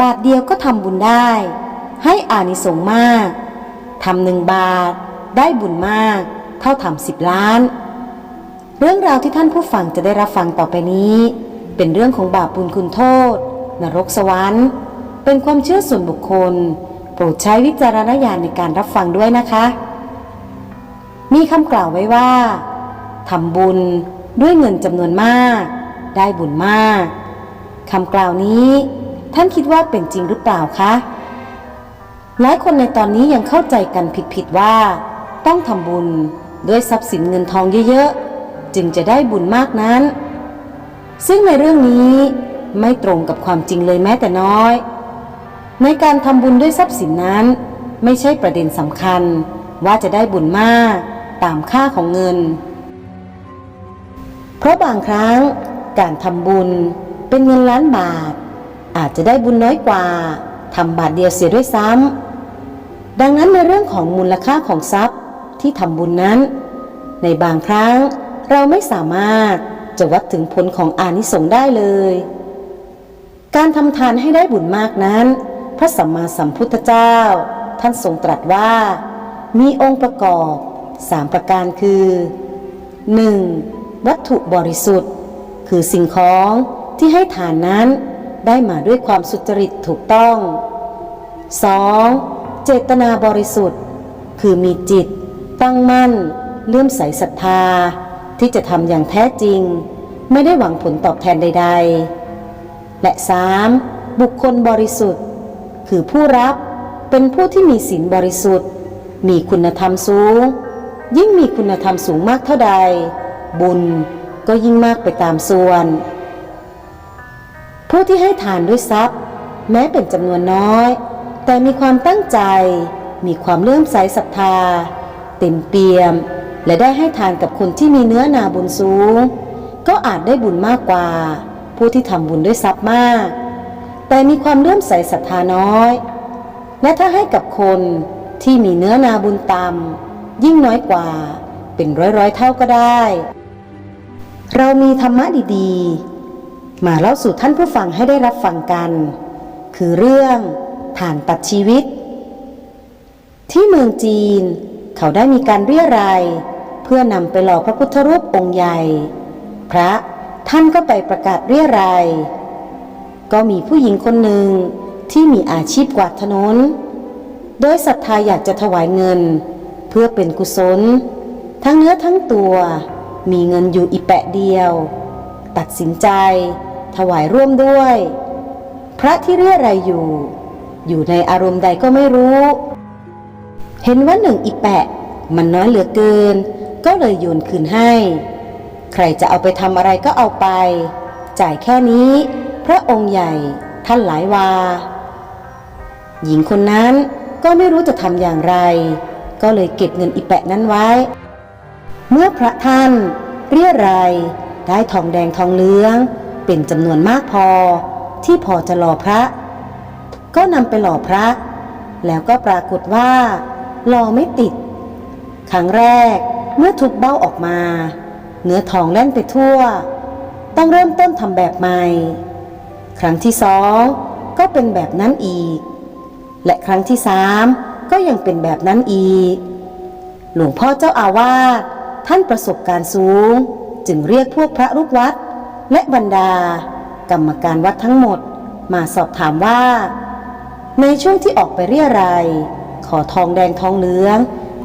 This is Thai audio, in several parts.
บาทเดียวก็ทำบุญได้ ให้อานิสงส์มากทำหนึ่งบาท ได้บุญมาก เท่าทำสิบล้าน เรื่องราวที่ท่านผู้ฟังจะได้รับฟังต่อไปนี้ เป็นเรื่องของบาปบุญคุณโทษ นรกสวรรค์ เป็นความเชื่อส่วนบุคคล โปรดใช้วิจารณญาณในการรับฟังด้วยนะคะ มีคำกล่าวไว้ว่าทำบุญด้วยเงินจำนวนมาก ได้บุญมากคำกล่าวนี้ ท่านคิดว่าเป็นจริงหรือเปล่าคะ หลายคนในตอนนี้ยังเข้าใจกันผิดๆว่า ต้องทำบุญด้วยทรัพย์สินเงินทองเยอะๆ จึงจะได้บุญมากนั้น ซึ่งในเรื่องนี้ไม่ตรงกับความจริงเลยแม้แต่น้อย ในการทำบุญด้วยทรัพย์สินนั้น ไม่ใช่ประเด็นสำคัญว่าจะได้บุญมากตามค่าของเงิน เพราะบางครั้งการทำบุญเป็นเงินล้านบาท อาจจะได้บุญน้อยกว่าทำบาทเดียวเสียด้วยซ้ำดังนั้นในเรื่องของมูลค่าของทรัพย์ที่ทำบุญนั้น ในบางครั้งเราไม่สามารถจะวัดถึงผลของอานิสงส์ได้เลย การทำทานให้ได้บุญมากนั้น พระสัมมาสัมพุทธเจ้า ท่านทรงตรัสว่า มีองค์ประกอบสามประการคือ 1. วัตถุบริสุทธิ์ คือสิ่งของที่ให้ทานนั้น ได้มาด้วยความสุจริตถูกต้อง 2. เจตนาบริสุทธิ์ คือมีจิต ตั้งมั่น เลื่อมใสศรัทธา ที่จะทำอย่างแท้จริง ไม่ได้หวังผลตอบแทนใด ๆ และ 3. บุคคลบริสุทธิ์ คือผู้รับเป็นผู้ที่มีศีลบริสุทธิ์ มีคุณธรรมสูง ยิ่งมีคุณธรรมสูงมากเท่าใด บุญก็ยิ่งมากไปตามส่วน ผู้ที่ให้ทานด้วยทรัพย์ แม้เป็นจำนวนน้อย แต่มีความตั้งใจ มีความเลื่อมใสศรัทธา เต็มเปี่ยม และได้ให้ทานกับคนที่มีเนื้อนาบุญสูง ก็อาจได้บุญมากกว่า ผู้ที่ทำบุญด้วยทรัพย์มาก แต่มีความเลื่อมใสศรัทธาน้อย และถ้าให้กับคนที่มีเนื้อนาบุญต่ำยิ่งน้อยกว่า เป็นร้อยร้อยๆเท่าก็ได้ เรามีธรรมะดีๆ มาเล่าสู่ท่านผู้ฟังให้ได้รับฟังกัน คือเรื่องฐานตัดชีวิต ที่เมืองจีน เขาได้มีการเรียรายเพื่อนำไปหล่อพระพุทธรูปองค์ใหญ่ พระท่านก็ไปประกาศเรียรายก็มีผู้หญิงคนหนึ่งที่มีอาชีพกวาดถนน โดยศรัทธาอยากจะถวายเงิน เพื่อเป็นกุศล ทั้งเนื้อทั้งตัว มีเงินอยู่อีแปะเดียว ตัดสินใจ ถวายร่วมด้วย พระที่เรียอะไรยอยู่ อยู่ในอารมณ์ใดก็ไม่รู้ เห็นว่าหนึ่งอีแปะ มันน้อยเหลือเกิน ก็เลยโยนคืนให้ ใครจะเอาไปทำอะไรก็เอาไป จ่ายแค่นี้ พระองค์ใหญ่ท่านหลายวา หญิงคนนั้นก็ไม่รู้จะทำอย่างไร ก็เลยเก็บเงินอีแปะนั้นไว้ เมื่อพระท่านเรียรายได้ทองแดงทองเหลือง เป็นจำนวนมากพอ ที่พอจะหล่อพระ ก็นำไปหล่อพระ แล้วก็ปรากฏว่าหล่อไม่ติด ครั้งแรกเมื่อทุบเบ้าออกมา เนื้อทองแล่นไปทั่ว ต้องเริ่มต้นทำแบบใหม่ ครั้งที่สองก็เป็นแบบนั้นอีก และครั้งที่สามก็ยังเป็นแบบนั้นอีก หลวงพ่อเจ้าอาวาสท่านประสบการณ์สูง จึงเรียกพวกพระลูกวัด และบรรดา กรรมการวัดทั้งหมดมาสอบถามว่า ในช่วงที่ออกไปเรียรายขอทองแดงทองเหลือง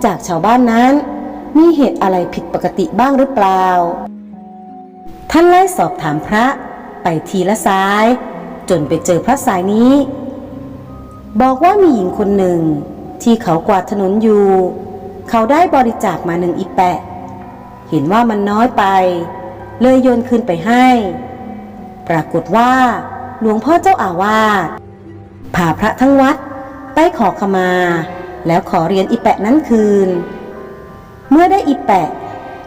จากชาวบ้านนั้น มีเหตุอะไรผิดปกติบ้างหรือเปล่า ท่านไล่สอบถามพระไปทีละสาย จนไปเจอพระสายนี้ บอกว่ามีหญิงคนหนึ่งที่เขากวาดถนนอยู่ เขาได้บริจาคมาหนึ่งอีแปะ เห็นว่ามันน้อยไป เลยโยนคืนไปให้ ปรากฏว่า หลวงพ่อเจ้าอาวาสพาพระทั้งวัด ไปขอขมา แล้วขอเรียนอีแปะนั้นคืน เมื่อได้อีแปะ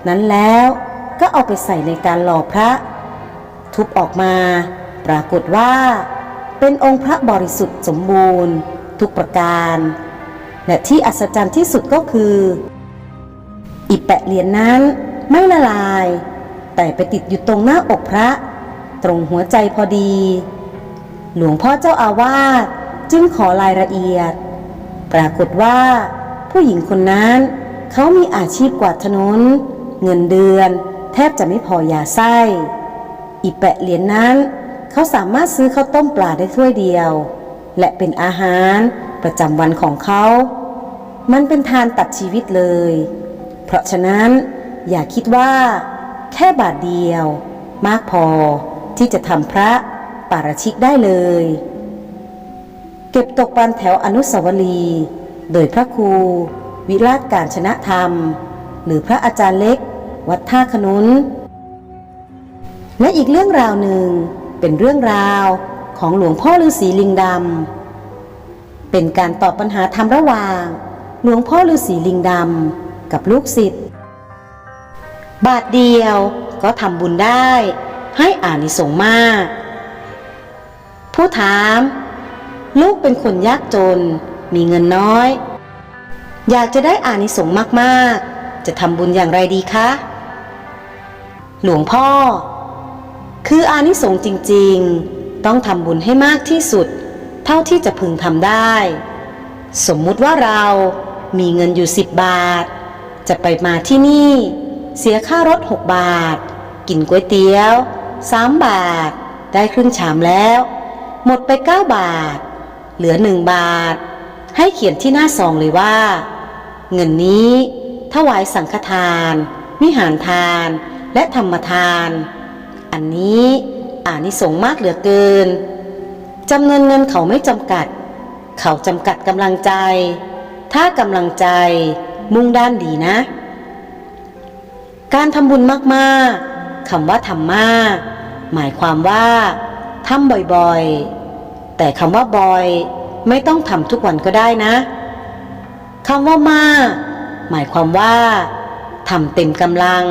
นั้นแล้วก็เอาไปใส่ในการหล่อพระ ทุบออกมา ปรากฏว่า เป็นองค์พระบริสุทธิ์สมบูรณ์ ทุกประการ และที่อัศจรรย์ที่สุดก็คือ อีแปะเหรียญนนั้นไม่ละลาย แต่ไปติดอยู่ตรงหน้าอกพระ ตรงหัวใจพอดี หลวงพ่อเจ้าอาวาสจึงขอรายละเอียด ปรากฏว่า ผู้หญิงคนนั้น เขามีอาชีพกวาดถนน เงินเดือน แทบจะไม่พอยาไส้ อีแปะเหรียญนนั้น เขาสามารถซื้อข้าวต้มปลาได้ถ้วยเดียว และเป็นอาหารประจำวันของเขา มันเป็นทานตัดชีวิตเลย เพราะฉะนั้นอย่าคิดว่า แค่บาทเดียว มากพอที่จะทำพระปาราชิกได้เลย เก็บตกปันแถวอนุสาวรีย์โดยพระครู วิราชการชนะธรรม หรือพระอาจารย์เล็ก วัดท่าขนุน และอีกเรื่องราวหนึ่งเป็นเรื่องราวของหลวงพ่อฤาษีลิงดำเป็นการตอบปัญหาธรรมระหว่าง หลวงพ่อฤาษีลิงดำกับลูกศิษย์ บาทเดียวก็ทำบุญได้ ให้อานิสงส์มาก ผู้ถาม ลูกเป็นคนยากจน มีเงินน้อย อยากจะได้อานิสงส์มากๆ จะทำบุญอย่างไรดีคะ หลวงพ่อ คืออานิสงส์จริง ๆ ต้องทำบุญให้มากที่สุด เท่าที่จะพึงทำได้ สมมุติว่าเรามีเงินอยู่สิบบาท จะไปมาที่นี่ เสียค่ารถหกบาท กินก๋วยเตี๋ยวสามบาท ได้ครึ่งชามแล้ว หมดไปเก้าบาท เหลือหนึ่งบาท ให้เขียนที่หน้าซองเลยว่า เงินนี้ถวายสังฆทาน วิหารทาน และธรรมทาน อันนี้อานิสงส์มากเหลือเกินจำนวนเงินเขาไม่จำกัด เขาจำกัดกำลังใจ ถ้ากำลังใจมุ่งด้านดีนะ การทำบุญมากๆคำว่าทำมาก หมายความว่าทำบ่อยๆ แต่คำว่าบ่อย ไม่ต้องทำทุกวันก็ได้นะคำว่ามาก หมายความว่าทำเต็มกำลัง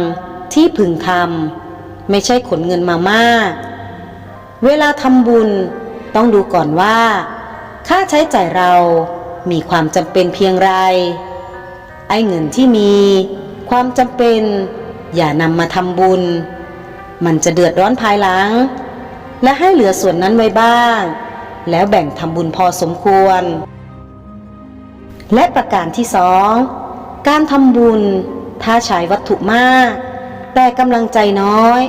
ที่พึงทำไม่ใช่ขนเงินมามาก เวลาทำบุญต้องดูก่อนว่า ค่าใช้จ่ายเรามีความจำเป็นเพียงไร ไอ้เงินที่มี ความจำเป็น อย่านำมาทำบุญ มันจะเดือดร้อนภายหลัง และให้เหลือส่วนนั้นไว้บ้าง แล้วแบ่งทำบุญพอสมควร และประการที่สองการทำบุญ ถ้าใช้วัตถุมาก แต่กำลังใจน้อย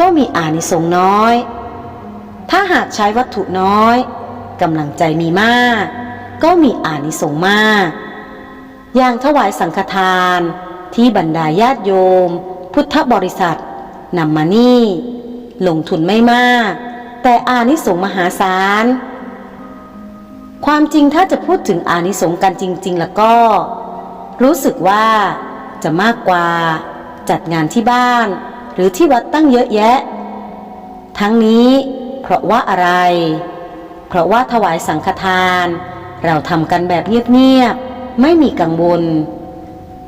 ก็มีอานิสงส์น้อย ถ้าหากใช้วัตถุน้อยกำลังใจมีมาก ก็มีอานิสงส์มาก อย่างถวายสังฆทานที่บรรดาญาติโยม พุทธบริษัทนำมานี่ ลงทุนไม่มาก แต่อานิสงส์มหาศาล ความจริงถ้าจะพูดถึงอานิสงส์กันจริง ๆ แล้วก็ รู้สึกว่าจะมากกว่าจัดงานที่บ้าน หรือที่วัดตั้งเยอะแยะ ทั้งนี้เพราะว่าอะไร เพราะว่าถวายสังฆทาน เราทำกันแบบเงียบ ๆ ไม่มีกังวล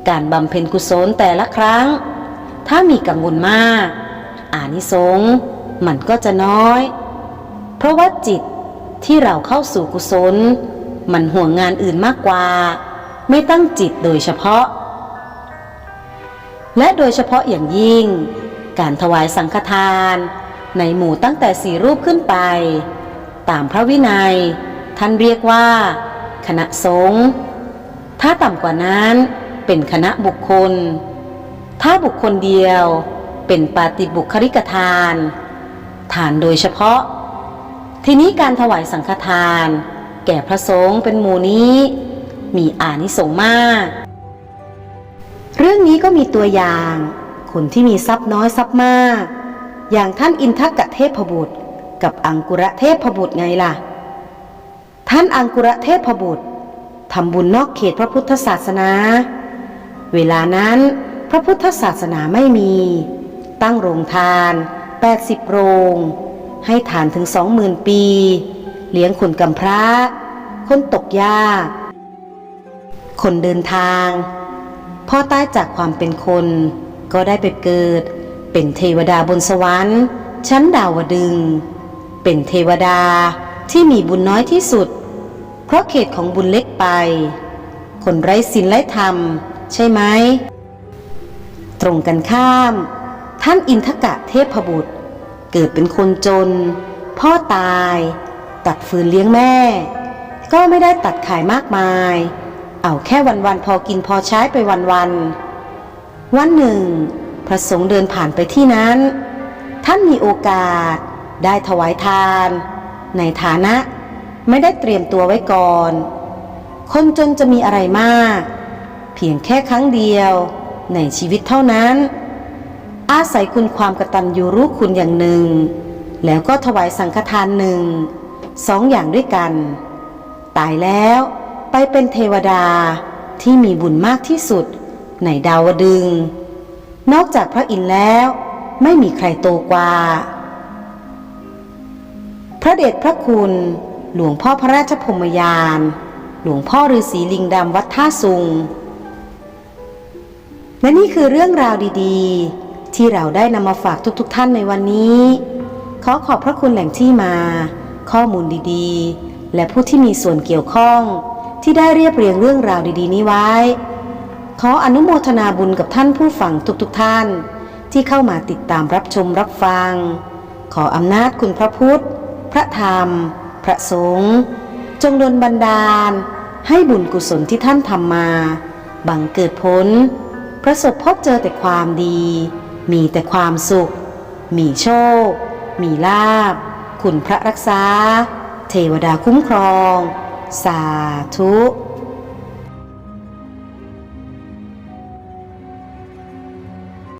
การบำเพ็ญกุศลแต่ละครั้ง ถ้ามีกังวลมาก อานิสงส์มันก็จะน้อย เพราะว่าจิตที่เราเข้าสู่กุศล มันห่วงงานอื่นมากกว่า ไม่ตั้งจิตโดยเฉพาะ และโดยเฉพาะอย่างยิ่ง การถวายสังฆทาน ในหมู่ตั้งแต่สี่รูปขึ้นไป ตามพระวินัย ท่านเรียกว่า คณะสงฆ์ถ้าต่ำกว่านั้นเป็นคณะบุคคล ถ้าบุคคลเดียวเป็นปาติบุคลิกทานฐานโดยเฉพาะ ทีนี้การถวายสังฆทาน แก่พระสงฆ์เป็นหมู่นี้ มีอานิสงส์มาก เรื่องนี้ก็มีตัวอย่าง คนที่มีทรัพย์น้อยทรัพย์มาก อย่างท่านอินทกะเทพบุตร กับอังกุระเทพบุตรไงล่ะ ท่านอังกุระเทพบุตรทำบุญนอกเขตพระพุทธศาสนา เวลานั้น พระพุทธศาสนาไม่มี ตั้งโรงทาน 80 โรง ให้ทานถึงสองหมื่นปี เลี้ยงคนกำพร้า คนตกยาก คนเดินทางพ่อตายจากความเป็นคน ก็ได้ไปเกิด เป็นเทวดาบนสวรรค์ ชั้นดาวดึง เป็นเทวดาที่มีบุญน้อยที่สุด เพราะเขตของบุญเล็กไป คนไร้ศีลไร้ธรรม ใช่ไหม ตรงกันข้าม ท่านอินทกะเทพบุตร เกิดเป็นคนจน พ่อตาย ตัดฟืนเลี้ยงแม่ ก็ไม่ได้ตัดขายมากมาย เอาแค่วันๆพอกินพอใช้ไปวันๆวันหนึ่ง พระสงฆ์เดินผ่านไปที่นั้น ท่านมีโอกาสได้ถวายทาน ในฐานะไม่ได้เตรียมตัวไว้ก่อน คนจนจะมีอะไรมาก เพียงแค่ครั้งเดียว ในชีวิตเท่านั้น อาศัยคุณความกตัญญูรู้คุณอย่างหนึ่ง แล้วก็ถวายสังฆทานหนึ่งสองอย่างด้วยกัน ตายแล้วไปเป็นเทวดาที่มีบุญมากที่สุดในดาวดึง นอกจากพระอินทร์แล้วไม่มีใครโตกว่า พระเดชพระคุณ หลวงพ่อพระราชพมยาน หลวงพ่อฤาษีลิงดำวัดท่าสุง และนี่คือเรื่องราวดีๆ ที่เราได้นำมาฝากทุกๆทท่านในวันนี้ ขอขอบพระคุณแหล่งที่มา ข้อมูลดีๆ และผู้ที่มีส่วนเกี่ยวข้อง ที่ได้เรียบเรียงเรื่องราวดีๆ นี้ไว้ ขออนุโมทนาบุญกับท่านผู้ฟังทุกๆทท่าน ที่เข้ามาติดตามรับชมรับฟัง ขออำนาจคุณพระพุทธ พระธรรม พระสงฆ์จงดลบันดาล ให้บุญกุศลที่ท่านทำมา บังเกิดผล ประสบพบเจอแต่ความดี มีแต่ความสุข มีโชค มีลาบ คุณพระรักษา เทวดาคุ้มครอง สาธุ